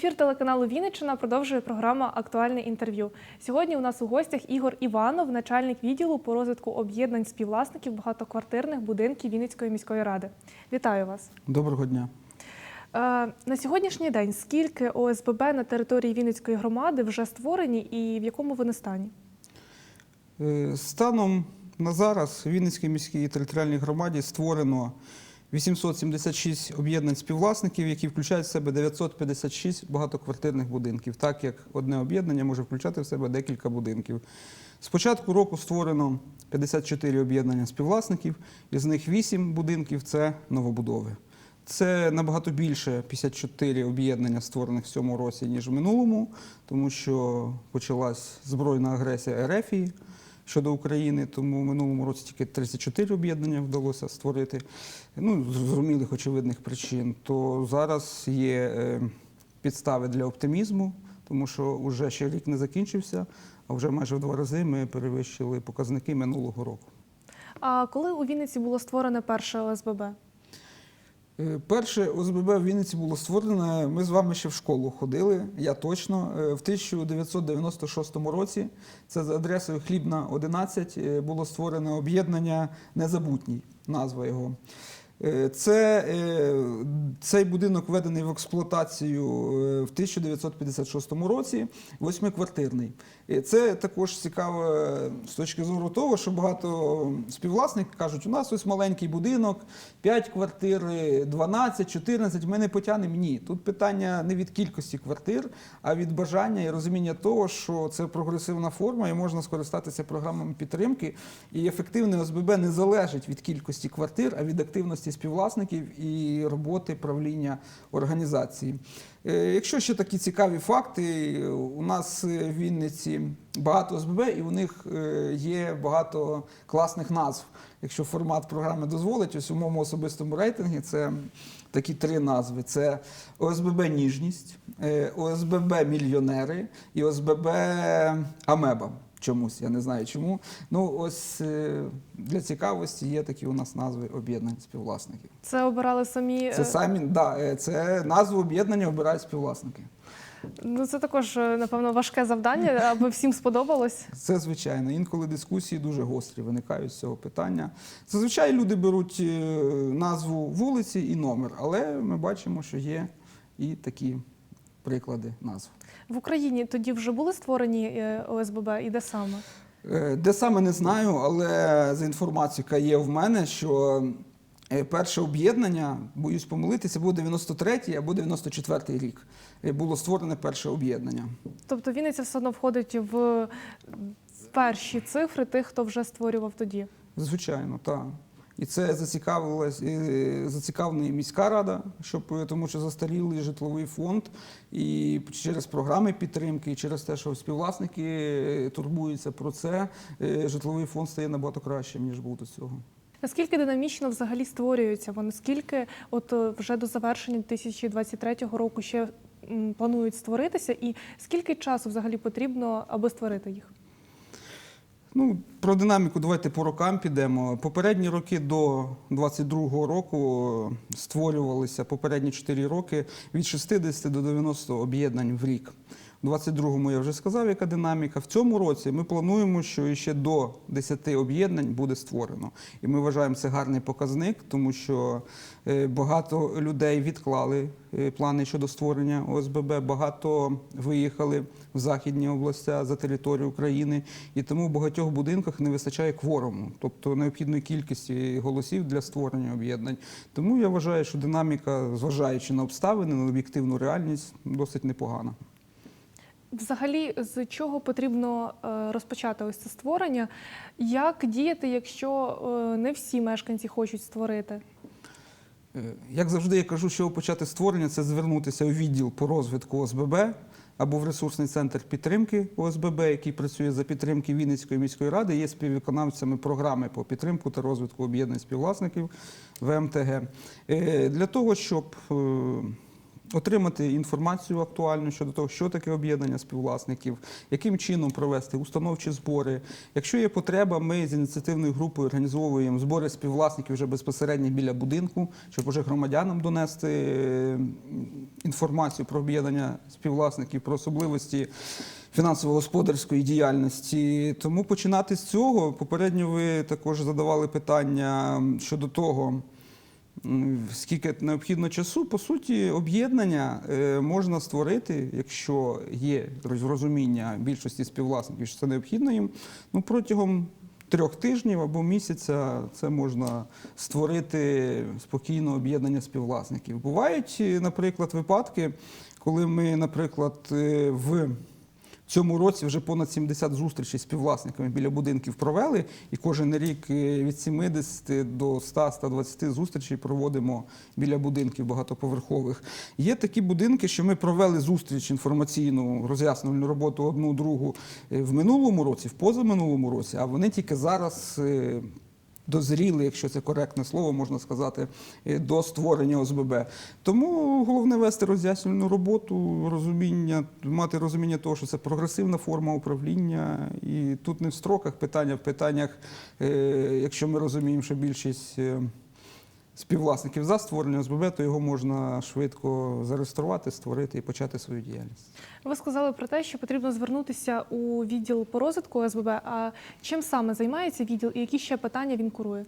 Ефір телеканалу Вінниччина продовжує програма Актуальне інтерв'ю. Сьогодні у нас у гостях Ігор Іванов, начальник відділу по розвитку об'єднань співвласників багатоквартирних будинків Вінницької міської ради. Вітаю вас. Доброго дня. Е, На сьогоднішній день скільки ОСББ на території Вінницької громади вже створені і в якому вони стані? Е, Станом на зараз в Вінницькій міській територіальній громаді створено 876 об'єднань співвласників, які включають в себе 956 багатоквартирних будинків, так як одне об'єднання може включати в себе декілька будинків. З початку року створено 54 об'єднання співвласників, із них 8 будинків це новобудови. Це набагато більше 54 об'єднання, створених в цьому році, ніж в минулому, тому що почалась збройна агресія Ерефії щодо України, тому в минулому році тільки 34 об'єднання вдалося створити. Ну, зрозумілих очевидних причин. То зараз є е, підстави для оптимізму, тому що вже ще рік не закінчився, а вже майже в два рази ми перевищили показники минулого року. А коли у Вінниці було створено перше ОСББ? Е, Перше ОСББ в Вінниці було створене. Ми з вами ще в школу ходили. Я точно е, в 1996 році. Це за адресою Хлібна 11 е, було створене об'єднання Незабутній. Назва його. Це, цей будинок введений в експлуатацію в 1956 році, восьмиквартирний. І Це також цікаво е, з точки зору того, що багато співвласників кажуть, у нас ось маленький будинок, 5 квартир, 12, 14, ми не потягнемо. Ні. Тут питання не від кількості квартир, а від бажання і розуміння того, що це прогресивна форма і можна скористатися програмами підтримки. І ефективне ОСББ не залежить від кількості квартир, а від активності співвласників і роботи правління організації. Е, Якщо ще такі цікаві факти, у нас в Вінниці багато ОСББ, і у них е, є багато класних назв. Якщо формат програми дозволить, ось у моєму особистому рейтингу це такі три назви: це ОСББ Ніжність, е, ОСББ Мільйонери і ОСББ Амеба. Чомусь, я не знаю чому. Ну, ось е, для цікавості є такі у нас назви об'єднань співвласників. Це обирали самі. Це е, самі да, е, це назву об'єднання обирають співвласники. Ну це також, напевно, важке завдання, аби всім сподобалось. Це звичайно. Інколи дискусії дуже гострі виникають з цього питання. Зазвичай люди беруть назву вулиці і номер, але ми бачимо, що є і такі приклади назв. В Україні тоді вже були створені е, ОСББ і де саме? Е, Де саме не знаю, але за інформацією, яка є в мене, що е, перше об'єднання, боюсь помилитися, був 93-й або 94-й рік. Було створене перше об'єднання. Тобто Вінниця все одно входить в перші цифри тих, хто вже створював тоді. Звичайно, так. І це зацікавилась е, зацікавлена і міська рада, щоб е, тому що застарілий житловий фонд, і через програми підтримки, і через те, що співвласники е, турбуються про це, житловий фонд стає набагато кращим ніж був до цього. Наскільки динамічно взагалі створюються вони? Скільки от вже до завершення 2023 року ще планують створитися, і скільки часу взагалі потрібно, аби створити їх? Ну, про динаміку давайте по рокам підемо. Попередні роки до 22-го року створювалися попередні 4 роки від 60 до 90 об'єднань в рік. У 22-му я вже сказав, яка динаміка. В цьому році ми плануємо, що ще до 10 об'єднань буде створено. І ми вважаємо це гарний показник, тому що е, багато людей відклали е, плани щодо створення ОСББ, багато виїхали в західні області за територію України, і тому в багатьох будинках не вистачає кворуму, тобто необхідної кількості голосів для створення об'єднань. Тому я вважаю, що динаміка, зважаючи на обставини, на об'єктивну реальність, досить непогана. Взагалі, з чого потрібно е, розпочати ось це створення? Як діяти, якщо е, не всі мешканці хочуть створити? Е, Як завжди, я кажу, що почати створення це звернутися у відділ по розвитку ОСББ або в ресурсний центр підтримки ОСББ, який працює за підтримки Вінницької міської ради, є співвиконавцями програми по підтримку та розвитку об'єднань співвласників ВМТГ. Для того, щоб отримати інформацію актуальну щодо того, що таке об'єднання співвласників, яким чином провести установчі збори. Якщо є потреба, ми з ініціативною групою організовуємо збори співвласників вже безпосередньо біля будинку, щоб уже громадянам донести е, інформацію про об'єднання співвласників, про особливості фінансово-господарської діяльності. Тому починати з цього. Попередньо ви також задавали питання щодо того. Скільки необхідно часу, по суті, об'єднання е, можна створити, якщо є розуміння більшості співвласників, що це необхідно їм. Ну протягом трьох тижнів або місяця це можна створити спокійно об'єднання співвласників. Бувають, е, наприклад, випадки, коли ми, наприклад, е, в цьому році вже понад 70 зустрічей з співвласниками біля будинків провели, і кожен рік е, від 70 до 100-120 зустрічей проводимо біля будинків багатоповерхових. Є такі будинки, що ми провели зустріч інформаційну роз'яснювальну роботу одну другу е, в минулому році, в позаминулому році, а вони тільки зараз. Дозріли, якщо це коректне слово, можна сказати, е, до створення ОСББ. Тому головне вести роз'яснювальну роботу, розуміння, мати розуміння того, що це прогресивна форма управління. І тут не в строках питання, в питаннях, е, якщо ми розуміємо, що більшість е, співвласників за створення ОСББ, то його можна швидко зареєструвати, створити і почати свою діяльність. Ви сказали про те, що потрібно звернутися у відділ по розвитку ОСББ. А чим саме займається відділ і які ще питання він курує?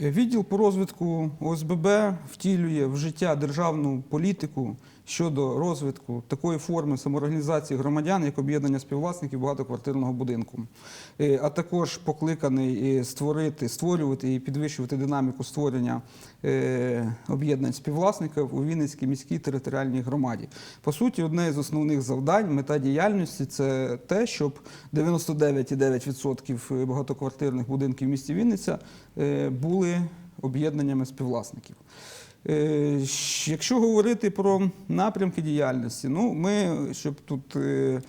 Е, Відділ по розвитку ОСББ втілює в життя державну політику щодо розвитку такої форми самоорганізації громадян, як об'єднання співвласників багатоквартирного будинку, Е, а також покликаний е, створити, створювати і підвищувати динаміку створення е, об'єднань співвласників у Вінницькій міській територіальній громаді. По суті, одне з основних завдань, мета діяльності це те, щоб 99,9% багатоквартирних будинків в місті Вінниця були об'єднаннями співвласників. Е, Якщо говорити про напрямки діяльності, ну ми, щоб тут е,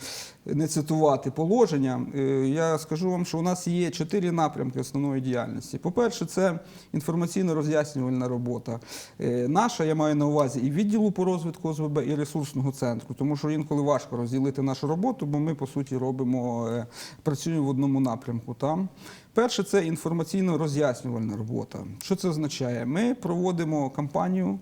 не цитувати положення, е, я скажу вам, що у нас є чотири напрямки основної діяльності. По-перше, це інформаційно-роз'яснювальна робота. Е, Наша, я маю на увазі, і відділу по розвитку ОСББ, і ресурсного центру, тому що інколи важко розділити нашу роботу, бо ми, по суті, робимо, е, працюємо в одному напрямку. Там. Перше, це інформаційно-роз'яснювальна робота. Що це означає? Ми проводимо кампанію,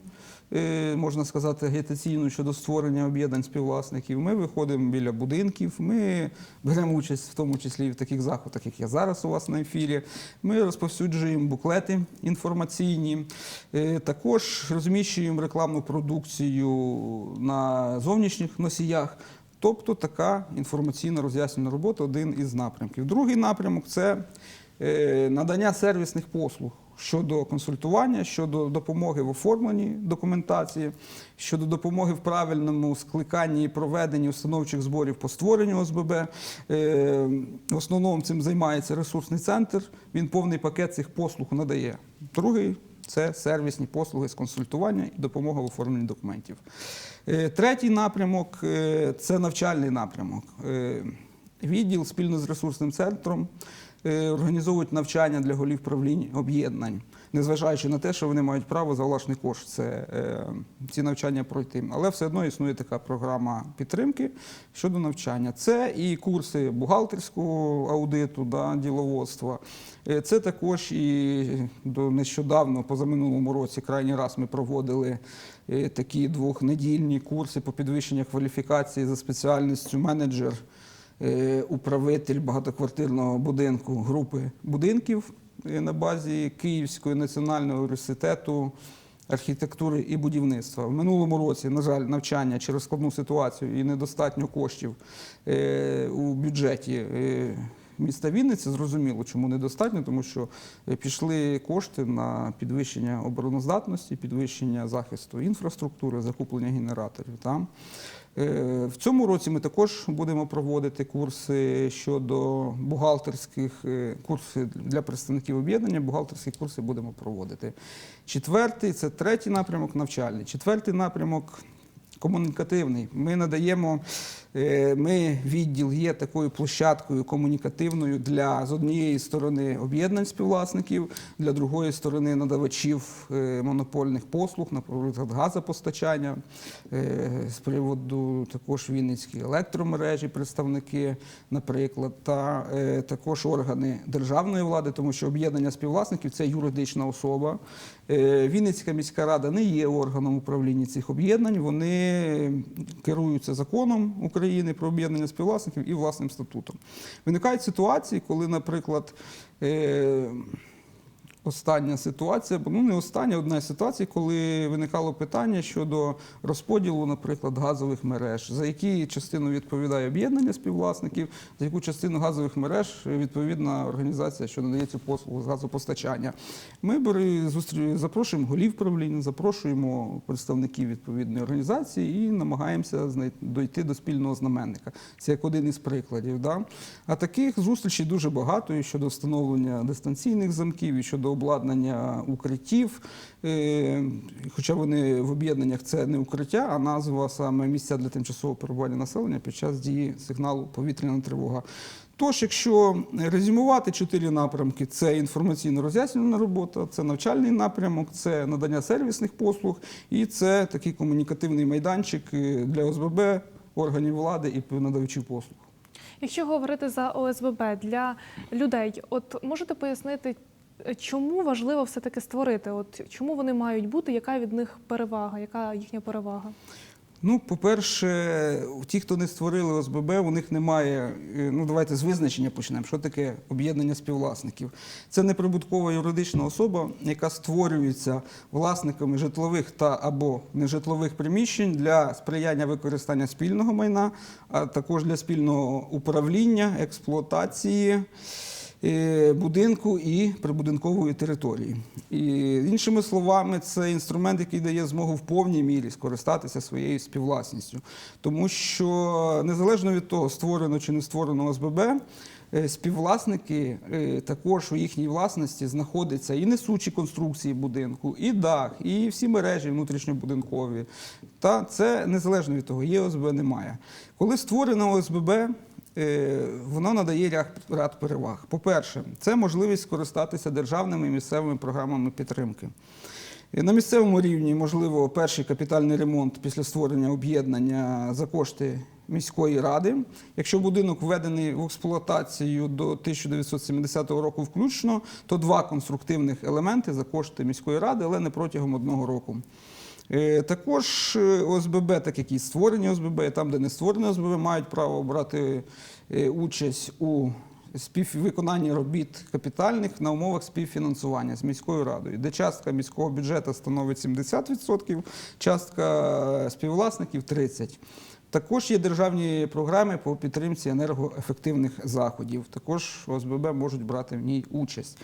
можна сказати, агітаційну щодо створення об'єднань співвласників. Ми виходимо біля будинків, ми беремо участь в тому числі і в таких заходах, як я зараз у вас на ефірі. Ми розповсюджуємо буклети інформаційні, Е, також розміщуємо рекламну продукцію на зовнішніх носіях. Тобто така інформаційна роз'яснювальна робота один із напрямків. Другий напрямок це е, надання сервісних послуг щодо консультування, щодо допомоги в оформленні документації, щодо допомоги в правильному скликанні і проведенні установчих зборів по створенню ОСББ. Е, В основному цим займається ресурсний центр. Він повний пакет цих послуг надає. Другий це сервісні послуги з консультування і допомога в оформленні документів. Е, Третій напрямок е, це навчальний напрямок. Відділ спільно з ресурсним центром організовують навчання для голів правлінь об'єднань, незважаючи на те, що вони мають право за власний кошт це, е, ці навчання пройти. Але все одно існує така програма підтримки щодо навчання. Це і курси бухгалтерського аудиту, да, діловодства. Е, Це також і до нещодавно, позаминулому році, крайній раз ми проводили е, такі двохнедільні курси по підвищенню кваліфікації за спеціальністю менеджер, е, управитель багатоквартирного будинку групи будинків е, на базі Київського національного університету архітектури і будівництва. В минулому році, на жаль, навчання через складну ситуацію і недостатньо коштів е, у бюджеті. е, Міста Вінниці зрозуміло, чому недостатньо, тому що е, пішли кошти на підвищення обороноздатності, підвищення захисту інфраструктури, закуплення генераторів. Там. Е, В цьому році ми також будемо проводити курси щодо бухгалтерських курсів для представників об'єднання. Бухгалтерські курси будемо проводити. Четвертий це третій напрямок навчальний. Четвертий напрямок комунікативний. Ми надаємо Е, Ми відділ є такою площадкою комунікативною для з однієї сторони об'єднань співвласників, для другої сторони надавачів е, монопольних послуг, наприклад, газопостачання, е, з приводу також Вінницькі електромережі, представники, наприклад, та е, також органи державної влади, тому що об'єднання співвласників це юридична особа. Е, Вінницька міська рада не є органом управління цих об'єднань. Вони керуються законом України про об'єднання співвласників і власним статутом. Виникають ситуації, коли, наприклад, е, Остання ситуація, бо ну не остання, одна з ситуацій, коли виникало питання щодо розподілу, наприклад, газових мереж, за які частину відповідає об'єднання співвласників, за яку частину газових мереж відповідна організація, що надає цю послугу з газопостачання. Ми бери, зустрі, запрошуємо голів правління, запрошуємо представників відповідної організації і намагаємося знай- дойти до спільного знаменника. Це як один із прикладів. Да? А таких зустрічей дуже багато і щодо встановлення дистанційних замків, і щодо обладнання укриттів. Е, Хоча вони в об'єднаннях це не укриття, а назва саме місця для тимчасового перебування населення під час дії сигналу повітряна тривога. Тож, якщо резюмувати чотири напрямки, це інформаційно-роз'яснювальна робота, це навчальний напрямок, це надання сервісних послуг і це такий комунікативний майданчик е, для ОСББ, органів влади і надавачів послуг. Якщо говорити за ОСББ для людей, от можете пояснити, чому важливо все-таки створити? От чому вони мають бути? Яка від них перевага? Яка їхня перевага? Ну, по-перше, ті, хто не створили ОСББ, у них немає. е, Ну, давайте з визначення почнемо. Що таке об'єднання співвласників? Це неприбуткова юридична особа, яка створюється власниками житлових та або нежитлових приміщень для сприяння використання спільного майна, а також для спільного управління, експлуатації. Е, Будинку і прибудинкової території. І іншими словами, це інструмент, який дає змогу в повній мірі скористатися своєю співвласністю. Тому що незалежно від того, створено чи не створено ОСББ, е, співвласники е, також у їхній власності знаходяться і несучі конструкції будинку, і дах, і всі мережі внутрішньобудинкові. Та це незалежно від того, є ОСББ, немає. Коли створено ОСББ, воно надає ряд, ряд переваг. По-перше, це можливість скористатися державними і місцевими програмами підтримки. Е, На місцевому рівні, можливо, перший капітальний ремонт після створення об'єднання за кошти міської ради. Якщо будинок введений в експлуатацію до 1970 року включно, то два конструктивних елементи за кошти міської ради, але не протягом одного року. Е, Також е, ОСББ, так як і створені ОСББ, там, де не створені ОСББ, мають право брати е, участь у співвиконанні робіт капітальних на умовах співфінансування з міською радою, де частка міського бюджету становить 70%, частка співвласників 30%. Також є державні програми по підтримці енергоефективних заходів. Також ОСББ можуть брати в ній участь.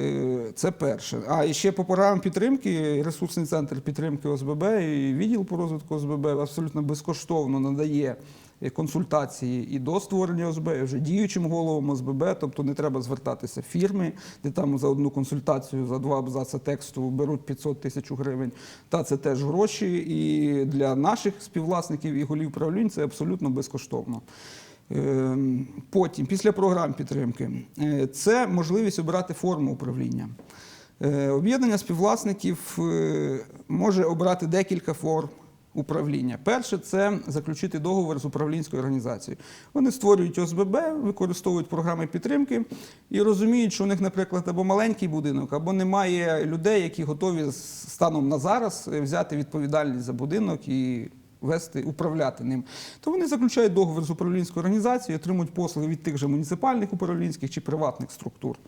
Е, Це перше. А і ще по програмам підтримки, ресурсний центр підтримки ОСББ і відділ по розвитку ОСББ абсолютно безкоштовно надає е, консультації і до створення ОСБ, і вже діючим головам ОСББ, тобто не треба звертатися в фірми, де там за одну консультацію, за два абзаци тексту беруть 500 тисяч гривень. Та це теж гроші. І для наших співвласників і голів правлінь це абсолютно безкоштовно. Ем, Потім, після програм підтримки, е, це можливість обирати форму управління. Е, Об'єднання співвласників е, може обрати декілька форм управління. Перше це заключити договір з управлінською організацією. Вони створюють ОСББ, використовують програми підтримки і розуміють, що у них, наприклад, або маленький будинок, або немає людей, які готові станом на зараз взяти відповідальність за будинок і вести, управляти ним. То вони заключають договір з управлінською організацією, отримують послуги від тих же муніципальних управлінських чи приватних структур.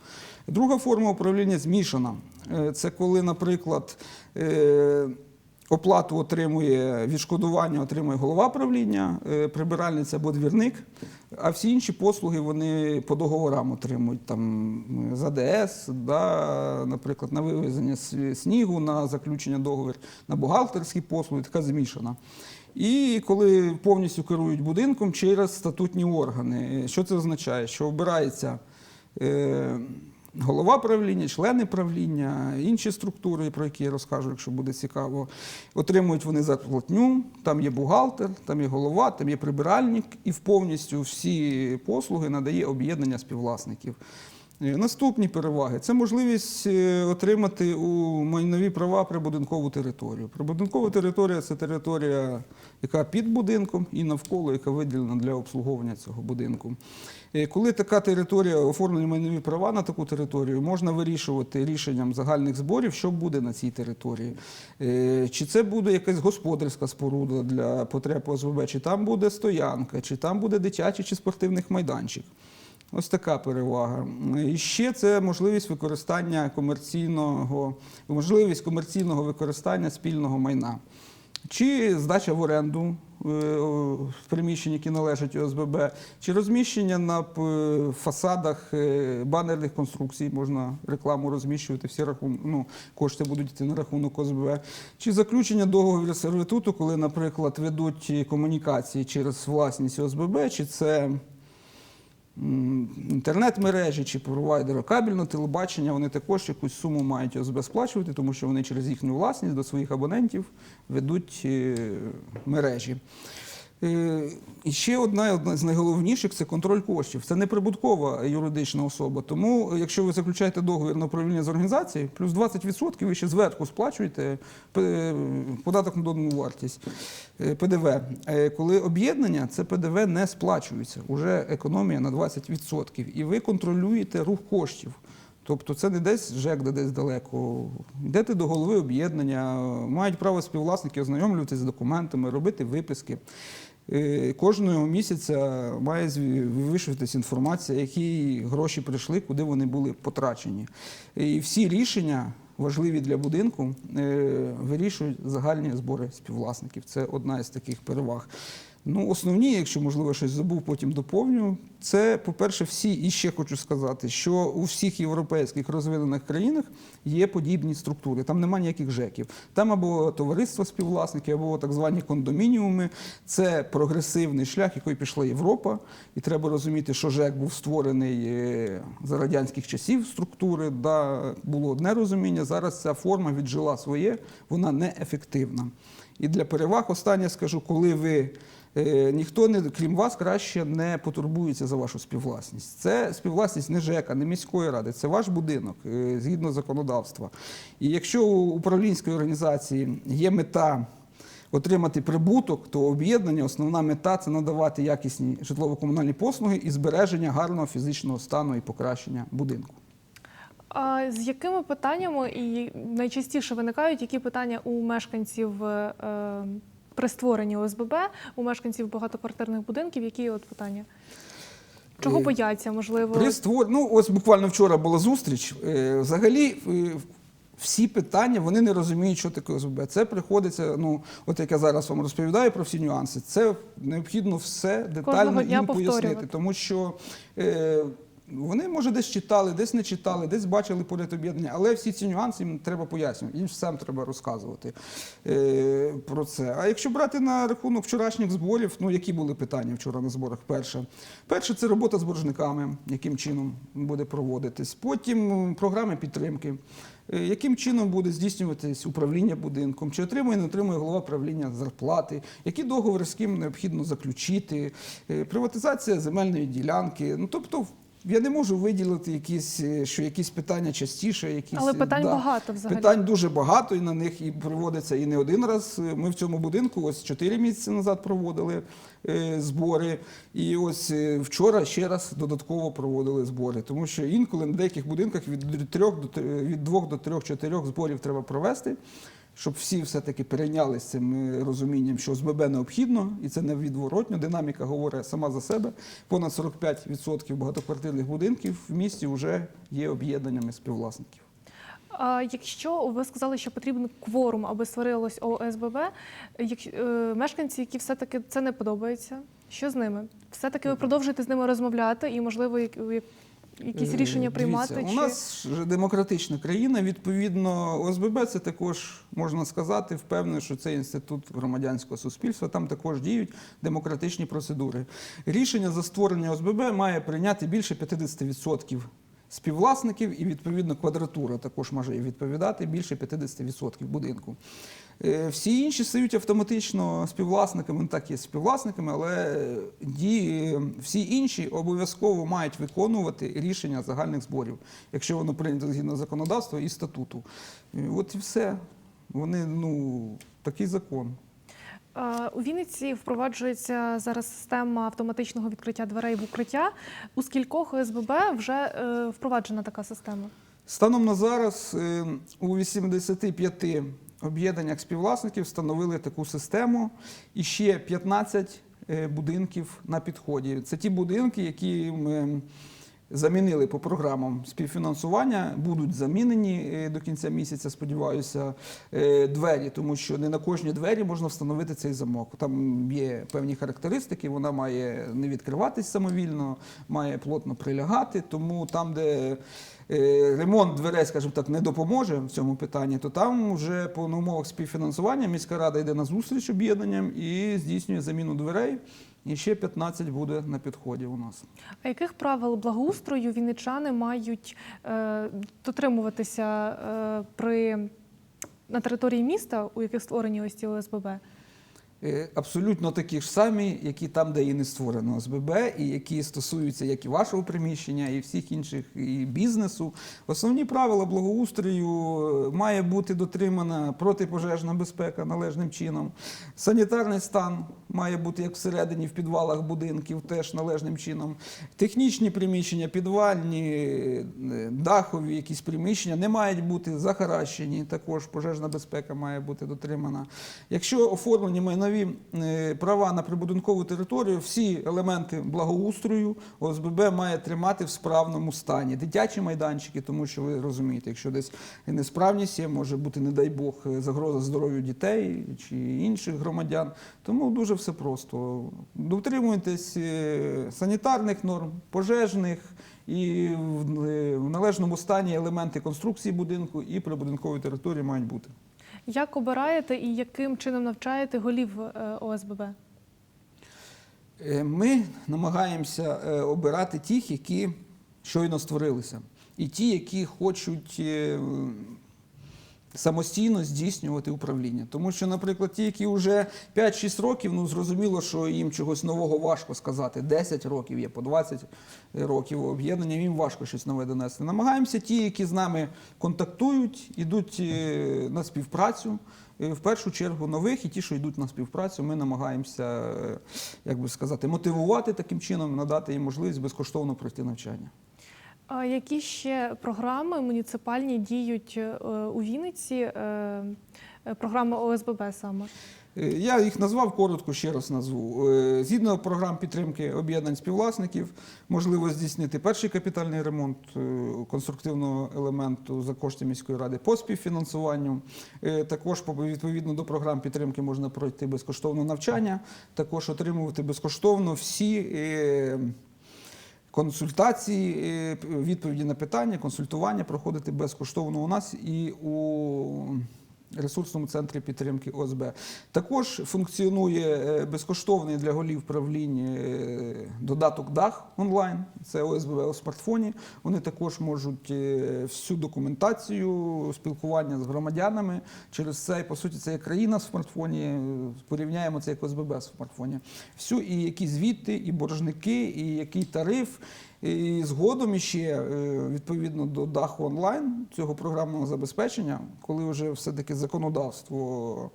Друга форма управління змішана. Е, Це коли, наприклад, е, Оплату отримує відшкодування, отримує голова правління, е, прибиральниця або двірник, а всі інші послуги вони по договорам отримують там з АДС, да, наприклад, на вивезення снігу, на заключення договорів, на бухгалтерські послуги, така змішана. І коли повністю керують будинком через статутні органи, що це означає? Що обирається е, голова правління, члени правління, інші структури, про які я розкажу, якщо буде цікаво. Отримують вони зарплатню, там є бухгалтер, там є голова, там є прибиральник, і повністю всі послуги надає об'єднання співвласників. Е, Наступні переваги це можливість е, отримати у майнові права прибудинкову територію. Прибудинкова територія це територія, яка під будинком і навколо, яка виділена для обслуговування цього будинку. Е, Коли така територія оформлені майнові права на таку територію, можна вирішувати рішенням загальних зборів, що буде на цій території. Чи це буде якась господарська споруда для потреб ОСББ, чи там буде стоянка, чи там буде дитячий чи спортивний майданчик. Ось така перевага. І ще це можливість використання комерційного, можливість комерційного використання спільного майна. Чи здача в оренду е, о, приміщень, які належать ОСББ, чи розміщення на фасадах е, банерних конструкцій, можна рекламу розміщувати, всі рахун... ну, кошти будуть йти на рахунок ОСББ, чи заключення договору сервітуту, коли, наприклад, ведуть комунікації через власність ОСББ, чи це інтернет-мережі чи провайдера кабельного телебачення, вони також якусь суму мають сплачувати, тому що вони через їхню власність до своїх абонентів ведуть е, мережі. Е, І ще одна, з найголовніших це контроль коштів. Це не прибуткова юридична особа. Тому, якщо ви заключаєте договір на управління з організацією, плюс 20% ви ще зверху сплачуєте е, податок на додану вартість е, ПДВ. Е, Коли об'єднання, це ПДВ не сплачується. Уже економія на 20%. І ви контролюєте рух коштів. Тобто це не десь ЖЕК, де десь далеко. Йдете до голови об'єднання, мають право співвласники ознайомлюватися з документами, робити виписки. Е, Кожного місяця має зві- інформація, які гроші прийшли, куди вони були потрачені. І всі рішення важливі для будинку е, вирішують загальні збори співвласників. Це одна із таких переваг. Ну, основні, якщо можливо щось забув, потім доповню. Це, по-перше, всі, і ще хочу сказати, що у всіх європейських розвинених країнах є подібні структури. Там немає ніяких ЖЕКів. Там або товариство співвласників, або так звані кондомініуми. Це прогресивний шлях, який пішла Європа. І треба розуміти, що ЖЕК був створений е, за радянських часів структури. Да, було одне розуміння. Зараз ця форма віджила своє, вона неефективна. І для переваг останнє скажу, коли ви ніхто не крім вас краще не потурбується за вашу співвласність. Це співвласність не ЖЕКа, не міської ради, це ваш будинок е, згідно законодавства. І якщо у управлінської організації є мета. Отримати прибуток, то об'єднання, основна мета це надавати якісні житлово-комунальні послуги і збереження гарного фізичного стану і покращення будинку. А з якими питаннями і найчастіше виникають які питання у мешканців е, при створенні ОСББ, у мешканців багатоквартирних будинків? Які от питання? Чого Е, бояться, можливо? При створ... Ну, ось буквально вчора була зустріч. Е, Взагалі, е, всі питання вони не розуміють, що таке ОСББ. Це приходиться, ну, от як я зараз вам розповідаю про всі нюанси, це необхідно все детально їм пояснити. Тому що е, вони, може, десь читали, десь не читали, десь бачили об'єднання, але всі ці нюанси їм треба пояснювати, їм всім треба розказувати е, про це. А якщо брати на рахунок вчорашніх зборів, ну які були питання вчора на зборах? Перше, перше це робота з боржниками, яким чином буде проводитись. Потім програми підтримки. Е, Яким чином буде здійснюватись управління будинком? Чи отримує, не отримує голова правління зарплати? Які договори з ким необхідно заключити? Е, Приватизація земельної ділянки. Ну тобто, я не можу виділити якісь, е, що якісь питання частіше, якісь Але е, питань да. багато взагалі. Питань дуже багато, і на них і проводиться і не один раз. Ми в цьому будинку ось 4 місяці назад проводили е, збори. І ось е, вчора ще раз додатково проводили збори. Тому що інколи на деяких будинках від трьох до від двох до трьох-чотирьох зборів треба провести. Щоб всі все-таки перейнялися цим е, розумінням, що СББ необхідно, і це невідворотньо. Динаміка говорить сама за себе. Понад 45% багатоквартирних будинків в місті вже є об'єднаннями співвласників. А якщо ви сказали, що потрібен кворум, аби створилось ОСББ, е, мешканці, які все-таки це не подобається, що з ними? Все-таки ви продовжуєте з ними розмовляти і, можливо, як- якісь Е, рішення дивіться, приймати? У нас ж демократична країна. Відповідно, ОСББ це також можна сказати, впевнений, що це інститут громадянського суспільства. Там також діють демократичні процедури. Рішення за створення ОСББ має прийняти більше 50% співвласників, і відповідно квадратура також може відповідати більше 50% будинку. Е, Всі інші стають автоматично співвласниками, ну, так є співвласниками, але дії, всі інші обов'язково мають виконувати рішення загальних зборів, якщо воно прийнято згідно законодавства і статуту. Е, От і все. Вони, ну, такий закон. Е, У Вінниці впроваджується зараз система автоматичного відкриття дверей в укриття. У скількох ОСББ вже е, впроваджена така система? Станом на зараз е, у 85 об'єднаннях співвласників встановили таку систему і ще 15 е, будинків на підході. Це ті будинки, які ми замінили по програмам співфінансування, будуть замінені е, до кінця місяця, сподіваюся, е, двері, тому що не на кожній двері можна встановити цей замок. Там є певні характеристики, вона має не відкриватись самовільно, має плотно прилягати, тому там, де е, ремонт дверей, скажімо так, не допоможе в цьому питанні, то там вже по умовах співфінансування міська рада йде на зустріч об'єднанням і здійснює заміну дверей. І ще 15 буде на підході у нас. А яких правил благоустрою вінничани мають е, дотримуватися е, при на території міста, у яких створені ось ці ОСББ? Е, Абсолютно такі ж самі, які там, де і не створено ОСББ, і які стосуються як і вашого приміщення, і всіх інших і бізнесу. Основні правила благоустрою е, має бути дотримана протипожежна безпека належним чином. Санітарний стан має бути як всередині, в підвалах будинків, теж належним чином. Технічні приміщення, підвальні, е, дахові якісь приміщення не мають бути захаращені. Також пожежна безпека має бути дотримана. Якщо оформлені майнові е, права на прибудинкову територію, всі елементи благоустрою ОСББ має тримати в справному стані. Дитячі майданчики, тому що ви розумієте, якщо десь несправність є, може бути, не дай Бог, загроза здоров'ю дітей чи інших громадян. Тому дуже все просто. Дотримуйтесь е, санітарних норм, пожежних. І е, в належному стані елементи конструкції будинку і прибудинкової території мають бути. Як обираєте і яким чином навчаєте голів е, ОСББ? Е, Ми намагаємося е, обирати тих, які щойно створилися, і ті, які хочуть самостійно здійснювати управління. Тому що, наприклад, ті, які вже 5-6 років, ну зрозуміло, що їм чогось нового важко сказати. 10 років є, по 20 років об'єднання, їм важко щось нове донести. Намагаємося ті, які з нами контактують, ідуть е, на співпрацю. Е, В першу чергу нових і ті, що йдуть на співпрацю, ми намагаємося, е, як би сказати, мотивувати таким чином, надати їм можливість безкоштовно пройти навчання. А які ще програми муніципальні діють е, у Вінниці? е, е, Програми ОСББ саме? Я їх назвав коротко, ще раз назву. Згідно програм підтримки об'єднань співвласників, можливо здійснити перший капітальний ремонт конструктивного елементу за кошти міської ради по співфінансуванню. Також по- відповідно до програм підтримки можна пройти безкоштовне навчання, також отримувати безкоштовно всі. Консультації, е, відповіді на питання, консультування проходити безкоштовно у нас і у ресурсному центрі підтримки ОСБ. Також функціонує е, безкоштовний для голів правлінь е, додаток ДАХ онлайн. Це ОСББ у смартфоні. Вони також можуть е, всю документацію спілкування з громадянами через це, по суті, це є країна в смартфоні. Порівняємо це як ОСББ в смартфоні. Всю і які звіти, і боржники, і який тариф. І згодом іще е, відповідно до даху онлайн цього програмного забезпечення, коли вже все-таки законодавство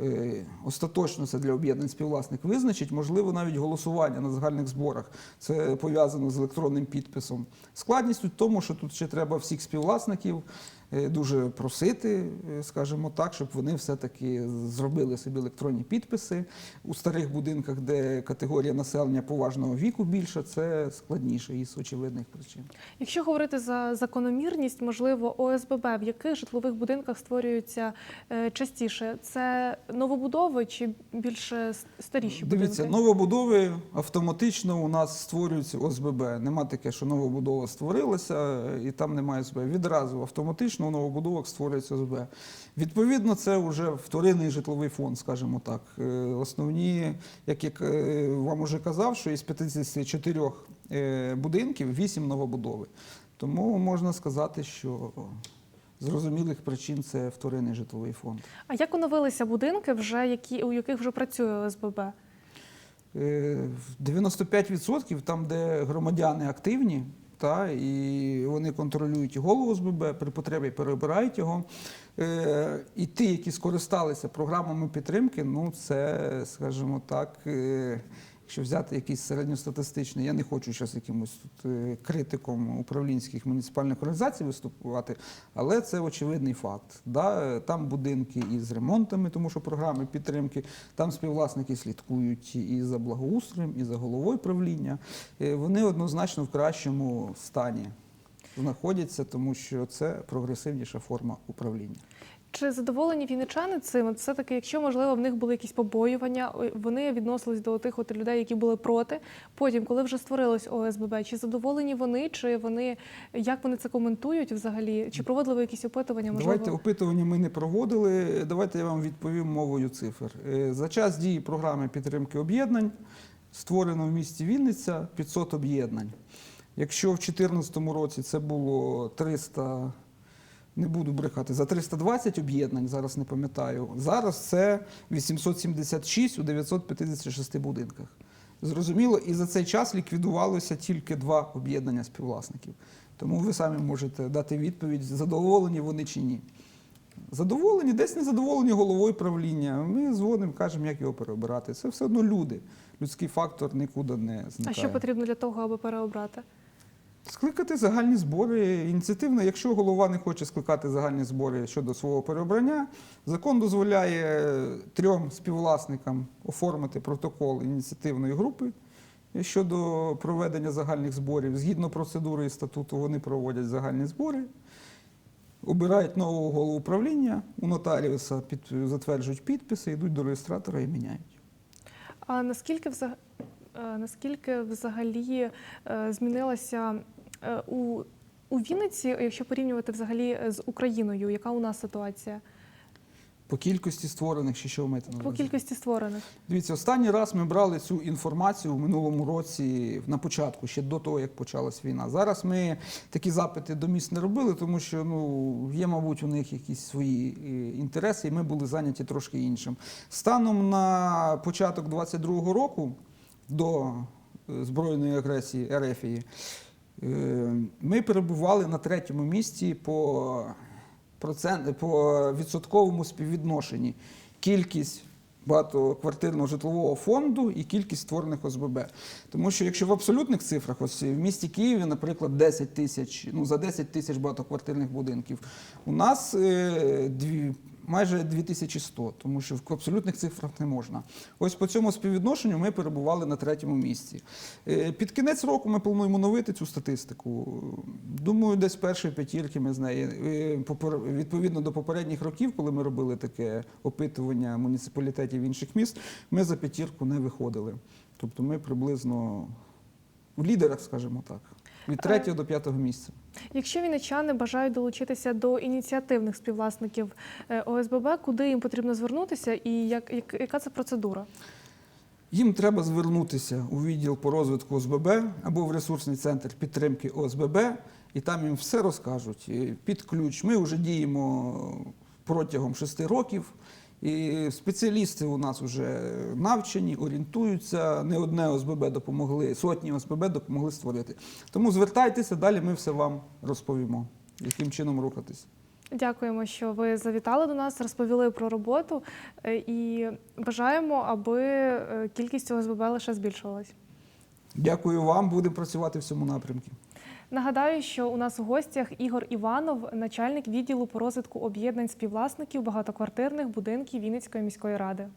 е, остаточно це для об'єднань співвласник визначить, можливо, навіть голосування на загальних зборах. Це пов'язано з електронним підписом. Складність у тому, що тут ще треба всіх співвласників дуже просити, е, скажімо так, щоб вони все-таки зробили собі електронні підписи. У старих будинках, де категорія населення поважного віку більша, це складніше із очевидних причин. Якщо говорити за закономірність, можливо, ОСББ, в яких житлових будинках створюються е, частіше? Це новобудови чи більше старіші Дивіться, будинки? новобудови автоматично у нас створюються ОСББ. Нема таке, що новобудова створилася е, і там немає ОСББ. Відразу автоматично у новобудовах створюється ОСББ. Відповідно, це вже вторинний житловий фонд, скажімо так. Е, Основні, як я е, вам уже казав, що із 54 е, будинків, 8 новобудови. Тому можна сказати, що з зрозумілих причин це вторинний житловий фонд. А як оновилися будинки, вже які у яких вже працює ОСББ? Е, 95% там, де громадяни активні, та, і вони контролюють голову голову СББ, при потребі перебирають його. Е, І ті, які скористалися програмами підтримки, ну це, скажімо так, е, якщо взяти якийсь середньостатистичний, я не хочу зараз якимось тут е, критиком управлінських муніципальних організацій виступувати, але це очевидний факт. Да? Там будинки із ремонтами, тому що програми підтримки, там співвласники слідкують і за благоустроєм, і за головою правління. Е, Вони однозначно в кращому стані знаходяться, тому що це прогресивніша форма управління. Чи задоволені вінничани цим? От Все-таки, якщо можливо в них були якісь побоювання, вони відносились до тих от людей, які були проти. Потім, коли вже створилось ОСББ, чи задоволені вони, чи вони як вони це коментують взагалі? Чи проводили якісь опитування? Можливо, Давайте опитування ми не проводили. Давайте я вам відповім мовою цифр. Е, За час дії програми підтримки об'єднань створено в місті Вінниця 500 об'єднань. Якщо в 2014 році це було 300, не буду брехати, за 320 об'єднань, зараз не пам'ятаю. Зараз це 876 у 956 будинках. Зрозуміло, і за цей час ліквідувалося тільки два об'єднання співвласників. Тому ви самі можете дати відповідь, задоволені вони чи ні. Задоволені, десь не задоволені головою правління. Ми дзвонимо, кажемо, як його переобирати. Це все одно люди. Людський фактор нікуди не зникає. а що потрібно для того, аби переобрати? Скликати загальні збори ініціативно. Якщо голова не хоче скликати загальні збори щодо свого переобрання, закон дозволяє трьом співвласникам оформити протокол ініціативної групи щодо проведення загальних зборів. Згідно процедури і статуту, вони проводять загальні збори, обирають нового голову правління у нотаріуса, під, затверджують підписи, йдуть до реєстратора і міняють. А наскільки взаг... е, наскільки взагалі е, змінилася е, у, у Вінниці, якщо порівнювати взагалі з Україною, яка у нас ситуація По кількості створених, чи що ви маєте на по кількості створених? Дивіться, останній раз ми брали цю інформацію в минулому році на початку, ще до того, як почалась війна. Зараз ми такі запити до міст не робили, тому що ну, є, мабуть, у них якісь свої інтереси, і ми були зайняті трошки іншим. Станом на початок 22-го року до збройної агресії Ерефії ми перебували на третьому місці по, процент, по відсотковому співвідношенні. Кількість багатоквартирного житлового фонду і кількість створених ОСББ. Тому що якщо в абсолютних цифрах, ось в місті Києві, наприклад, 10 тисяч, ну за 10 тисяч багатоквартирних будинків, у нас е, дві, майже 2100, тому що в абсолютних цифрах не можна. Ось по цьому співвідношенню ми перебували на третьому місці. Е, Під кінець року ми плануємо новити цю статистику. Думаю, десь першої п'ятірки ми з неї. Е, Відповідно до попередніх років, коли ми робили таке опитування муніципалітетів інших міст, ми за п'ятірку не виходили. Тобто ми приблизно в лідерах, скажімо так, від третього до п'ятого місця. Якщо вінничани бажають долучитися до ініціативних співвласників е, ОСББ, куди їм потрібно звернутися і як, як, яка це процедура? Їм треба звернутися у відділ по розвитку ОСББ або в ресурсний центр підтримки ОСББ, і там їм все розкажуть е, під ключ. Ми вже діємо протягом шести років. І спеціалісти у нас вже навчені, орієнтуються. Не одне ОСББ допомогли, сотні ОСББ допомогли створити. Тому звертайтеся, далі ми все вам розповімо, яким чином рухатись. Дякуємо, що ви завітали до нас, розповіли про роботу е, і бажаємо, аби е, кількість ОСББ лише збільшувалась. Дякую вам, будемо працювати в цьому напрямку. Нагадаю, що у нас у гостях Ігор Іванов, начальник відділу по розвитку об'єднань співвласників багатоквартирних будинків Вінницької міської ради.